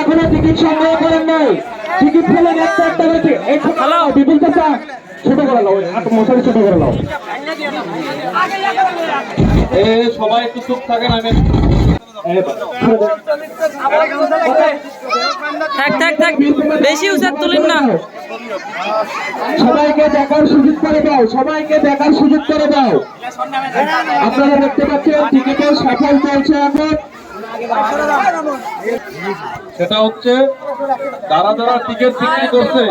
এখনও টিকিট সংগ্রহ করেন নাই। টিকিট ফেলেন একটা একটা করে। বিপুল চাচা ছোট করে নাও হাত মশারি ছোট করে নাও। এ সবাই একটু চুপ থাকেন আমি থাক থাক থাক। বেশি উচার তুলেন না। সবাইকে দেখার সুযোগ করে দাও সবাইকে দেখার সুযোগ করে দাও। আপনারা দেখতে পাচ্ছেন টিকিটের সফল চলছে এখন সেটা হচ্ছে যারা যারা টিকিট বিক্রি করছে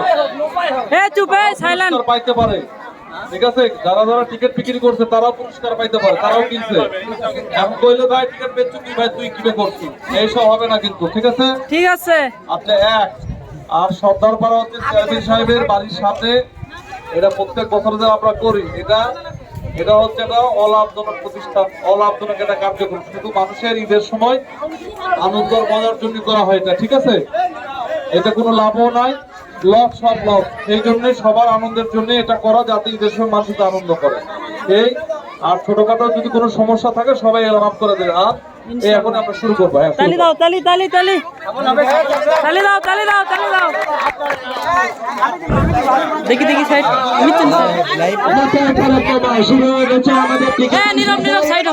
পাইতে পারে। ঠিক আছে? যারা যারা টিকিট বিক্রি করছে তারাও পুরস্কার পাইতে পারে তারাও কিনছে। এমন কইলে ভাই টিকিট বেচছো কি? ভাই তুই কিনে করছিস? এইসব হবে না কিন্তু ঠিক আছে? ঠিক আছে। আচ্ছা এক। আর সর্দার পাড়া হচ্ছে চেয়ারম্যান সাহেবের বাড়ির সাথে এটা প্রত্যেক বছর যে আমরা করি এটা এটা হচ্ছে একটা অলাভজনক প্রতিষ্ঠান অলাভজনক একটা কার্যক্রম শুধু মানুষের ঈদের সময় আনন্দ মজার জন্য করা হয় এটা, ঠিক আছে? এটা কোনো লাভও নাই, লস সব লস। এই জন্য সবার আনন্দের জন্য এটা করা যাতে ঈদের সময় মানুষ আনন্দ করে। এই, আর ছোটখাটো যদি কোনো সমস্যা থাকে, সবাই এলাম করে দেবে। আর এখন আমরা শুরু করব হ্যাঁ তালি দাও তালি তালি তালি। তালি দাও তালি দাও তালি দাও। দেখি দেখি সাইড হয়ে গেছে আমাদের টিকিট হ্যাঁ নীরব নীরব সাইড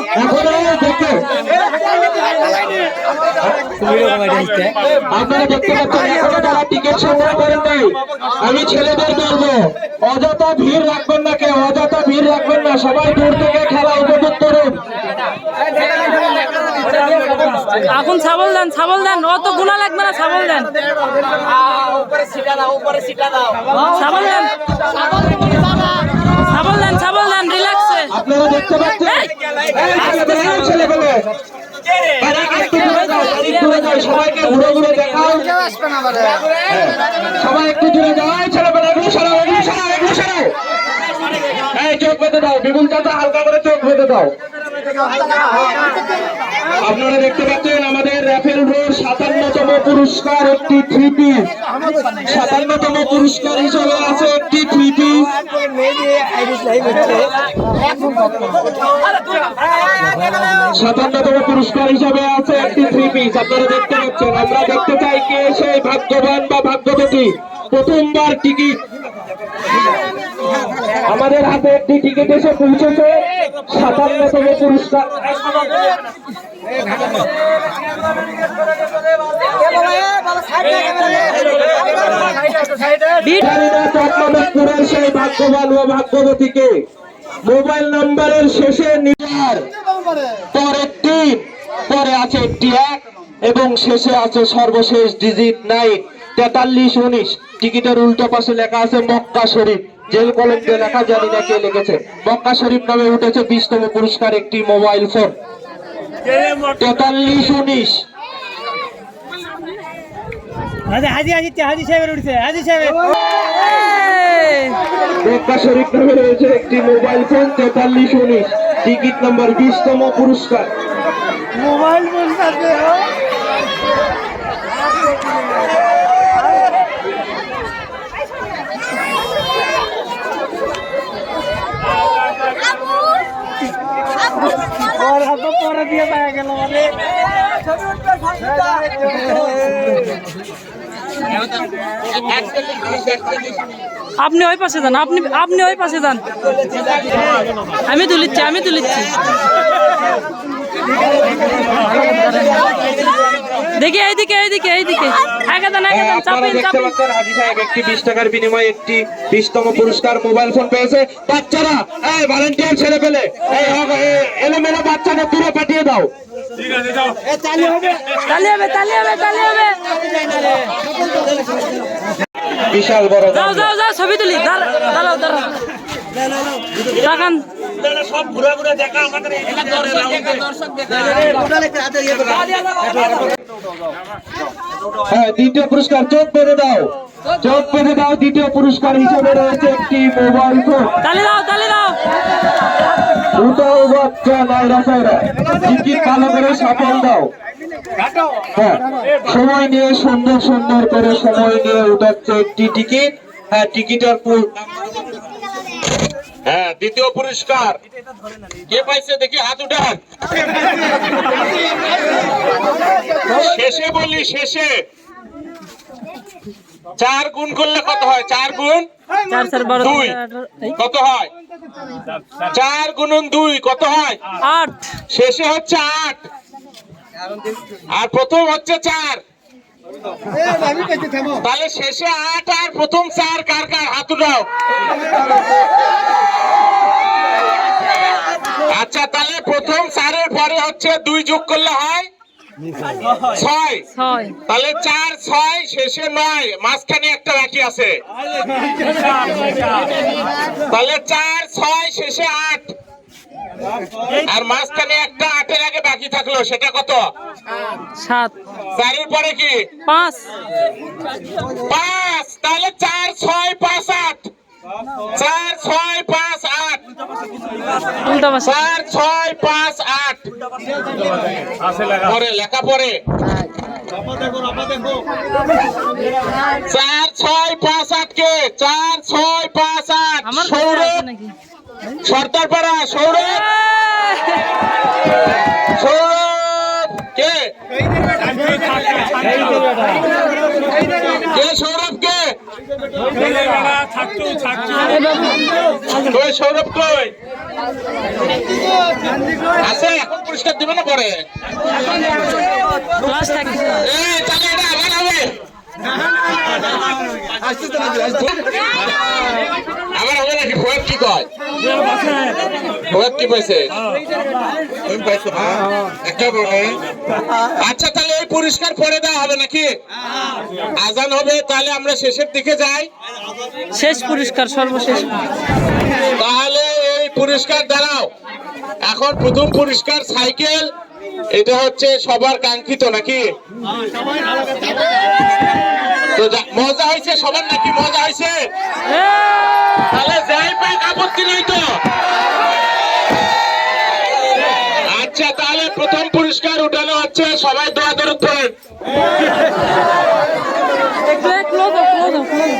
আপনারা দেখতে পাচ্ছেন এখনও তারা টিকিট সংগ্রহ করেন নাই আমি ছেলেদের বলব অযথা ভিড় রাখবেন না কেউ অযথা ভিড় রাখবেন না। সবাই দূর থেকে খেলা উপভোগ করুন। এখন ছাবল দেন ছাবল দেন অত গুণা লাগবে না ছাবল দেন। ছাবল দেন। ছাবল দেন ছাবল দেন রিল্যাক্সে আপনারা দেখতে পাচ্ছেন? ছেলেগুলো আরে একটু দূরে যাও, একটু দূরে যাও, সবাইকে ঘুরে ঘুরে দেখাও সবাই একটু দূরে যাও এই! এগুলো সরাও এগুলো সরাও এগুলো সরাও এই চোখ বেঁধে দাও বিপুল চাচা হালকা করে চোখ বেঁধে দাও। আপনারা দেখতে পাচ্ছেন আমাদের র্যাফেল রোড সাতান্নতম পুরস্কার একটি থ্রি পিস সাতান্নতম পুরস্কার হিসেবে আছে একটি থ্রি পিস সাতান্নতম পুরস্কার হিসাবে আছে একটি থ্রি পিস আপনারা দেখতে পাচ্ছেন, আমরা দেখতে চাই কে সেই ভাগ্যবান বা ভাগ্যবতী। প্রথমবার টিকিট। আমাদের হাতে একটি টিকিট এসে পৌঁছেছে। সাতান্নতম পুরস্কার। ভাগ্যবান ও ভাগ্যবতীকে মোবাইল নম্বরের শেষে নিবার পরে তিন পরে আছে একটি এক, এবং শেষে আছে সর্বশেষ ডিজিট নাইন। তেতাল্লিশ, উনিশ। টিকিটের উল্টো পাশে লেখা আছে মক্কা শরীফ। জেল কলম দিয়ে লেখা জানি না কে লিখেছে। মক্কা শরীফ নামে উঠেছে বিশতম পুরস্কার একটি মোবাইল ফোন। তেতাল্লিশ উনিশ। হাজি হাজি হাজি সাহেবের উঠছে হাজি সাহেবের। মক্কা শরীফ নামে রয়েছে একটি মোবাইল ফোন তেতাল্লিশ উনিশ। টিকিট নম্বর বিশতম পুরস্কার। মোবাইল ফোন আপনি ওই পাশে যান আপনি আপনি ওই পাশে যান। আমি তুলিচ্ছি আমি তুলিচ্ছি। দেখি এইদিকে এইদিকে এইদিকে। আগে যান আগে আপনারা চাপিন চাপিন। হাজি সাহেব একটি বিশ টাকার বিনিময়ে একটি বিশতম পুরস্কার মোবাইল ফোন পেয়েছে। বাচ্চারা এই ভলেন্টিয়ার ছেড়ে পেলে এই এলোমেলো বাচ্চাদের দূরে পাঠিয়ে দাও। তালি হবে তালি হবে তালি হবে। বিশাল বড় যাও যাও যাও ছবি তুলি। দাঁড়াও দাঁড়াও। দেখান হ্যাঁ দ্বিতীয় পুরস্কার চোখ বেঁধে দাও। চোখ বেঁধে দাও দ্বিতীয় পুরস্কার হিসেবে রয়েছে একটি মোবাইল ফোন তালি দাও তালি দাও। উঠাও বাচ্চা নাইরা সাইরা টিকিট ভালো করে সাফল দাও। হ্যাঁ সময় নিয়ে সুন্দর সুন্দর করে সময় নিয়ে উঠাচ্ছে একটি টিকিট। হ্যাঁ টিকিটের হ্যাঁ দ্বিতীয় পুরস্কার। কে পাইছে দেখি? হাত উঠান। শেষে বলি শেষে। চার গুণ করলে কত হয়? চার গুণ দুই। কত হয়? চার গুণন দুই কত হয়? আট। শেষে হচ্ছে আট। আর প্রথম হচ্ছে চার। তাহলে শেষে আট আর প্রথম চার কার কার? হাত উঠাও। আচ্ছা তাহলে প্রথম চারের পরে হচ্ছে দুই যোগ করলে হয়? ছয়। তাহলে চার ছয় শেষে নয়। মাঝখানে একটা বাকি আছে। তাহলে চার ছয় শেষে আট। আর মাঝখানে একটা আটের আগে বাকি থাকল সেটা কত? সাত। চারের পরে কি? পাঁচ। পাঁচ। তাহলে চার ছয় পাঁচ আট। চার ছয় পাঁচ চার ছয় পাঁচ আট। পরে লেখা পরে। চার ছয় পাঁচ আট কে চার ছয় পাঁচ আট। সৌরভ। নাকি? সর্দার পাড়া সৌরভ। সৌরভ। কে? কই সৌরভ কই? আছে এখন পুরস্কার দিবে না পরে ক্লাস থাকি এই তাহলে এটা আবার হবে আবার হবে নাকি ফোয়াদ কি কয় ফোয়াদ কি পাইছে তুমি পাইছো না একটা আচ্ছা তাহলে এই পুরস্কার পরে দেওয়া হবে নাকি? আজান হবে তাহলে আমরা শেষের দিকে যাই। শেষ পুরস্কার সর্বশেষ তাহলে এই পুরস্কার দাঁড়াও। এখন প্রথম পুরস্কার সাইকেল এটা হচ্ছে সবার কাঙ্ক্ষিত নাকি? মজা হয়েছে সবার নাকি মজা হয়েছে? তাহলে যাই পাই আপত্তি নাই তো। আচ্ছা তাহলে প্রথম পুরস্কার উঠানো হচ্ছে, সবাই দোয়া দরদ করেন।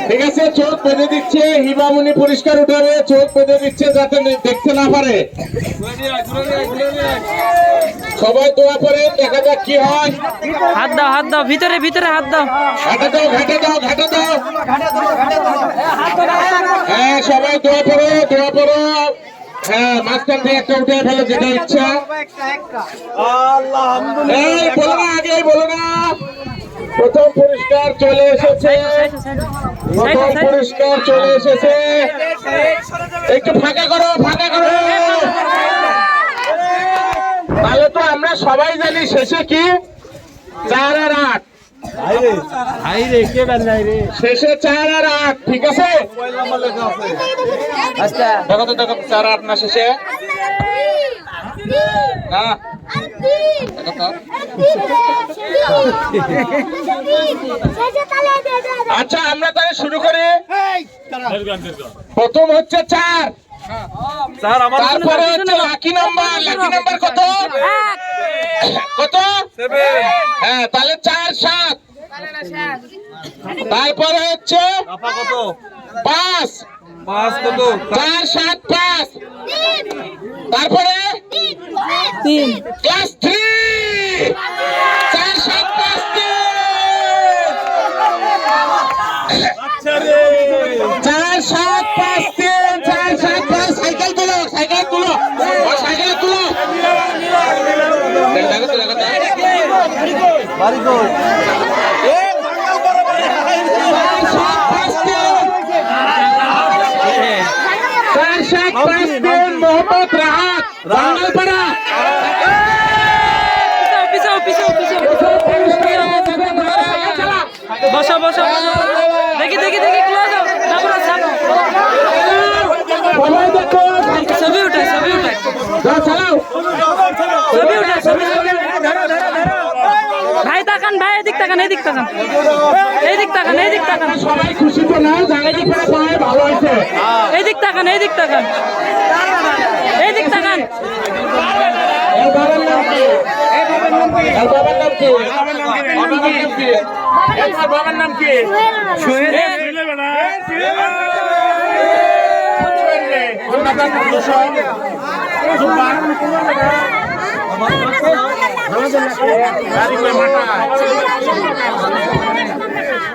ঠিক আছে চোখ বেঁধে দিচ্ছে হিমামুনি পুরস্কার উঠাবে চোখ বেঁধে দিচ্ছে যাতে দেখতে না পারে। সবাই দোয়া করেন দেখা যাক কি হয়। হাত দাও হাত দাও ভিতরে ভিতরে হাত দাও। ঘাটে দাও ঘাটে দাও ঘাটে দাও। হ্যাঁ সবাই দোয়া করো দোয়া করো। হ্যাঁ মাঝখান দিয়ে একটা উঠে ফেলো যেটা ইচ্ছা। এই বলো না আগে বলো না। প্রথম পুরস্কার চলে এসেছে। প্রথম পুরস্কার চলে এসেছে। একটু ফাঁকা করো ফাঁকা করো। তাহলে তো আমরা সবাই জানি শেষে কি? চার আর আট। শেষে চার আর আট ঠিক আছে? দেখো তো দেখো চার আট না শেষে? না? তো। আচ্ছা আমরা তাহলে শুরু করি। প্রথম হচ্ছে চার। তারপরে হচ্ছে লাকি নাম্বার লাকি নাম্বার কত? কত? হ্যাঁ তাহলে চার সাত। তারপরে হচ্ছে পাঁচ। চার সাত পাঁচ। তারপরে? তিন। Class three. চার সাত পাঁচ চার সাত পাঁচ তিন। চার সাত পাঁচ। সাইকেল তুলো সাইকেল তুলো। সাইকেল তুলো। দেখো তো, দেখো তো। চার সাত পাঁচ তিন চার সাত পাঁচ তিন মোহাম্মদ পিছাও বসো দেখি দেখি দেখি ক্লোজ ছবি ছবি ছবি ভাই তাকান ভাই এদিক তাকান এদিক তাকান। এদিক তাকান এদিক তাকান। সবাই খুশি তো না? এদিক তাকান এদিক তাকান এদিক তাকান এর বাবার নাম কি এর বাবার নাম কি? বাবার নাম কি?